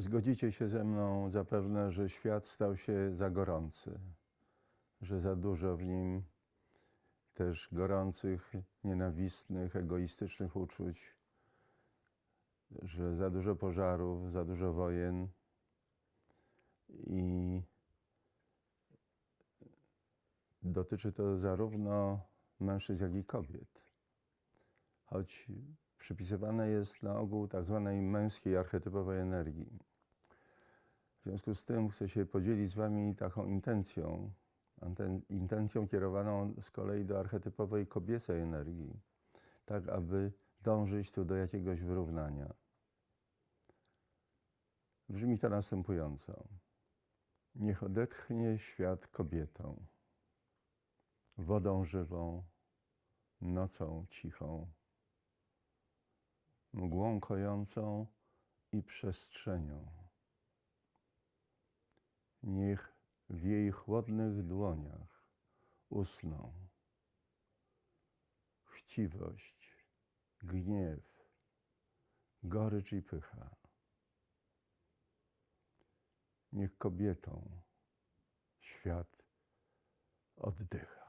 Zgodzicie się ze mną zapewne, że świat stał się za gorący, że za dużo w nim też gorących, nienawistnych, egoistycznych uczuć, że za dużo pożarów, za dużo wojen i dotyczy to zarówno mężczyzn, jak i kobiet. Choć przypisywane jest na ogół tak zwanej męskiej archetypowej energii. W związku z tym chcę się podzielić z Wami taką intencją, intencją kierowaną z kolei do archetypowej kobiecej energii, tak aby dążyć tu do jakiegoś wyrównania. Brzmi to następująco. Niech odetchnie świat kobietą, wodą żywą, nocą cichą, mgłą kojącą i przestrzenią. Niech w jej chłodnych dłoniach usną chciwość, gniew, gorycz i pycha. Niech kobietą świat oddycha.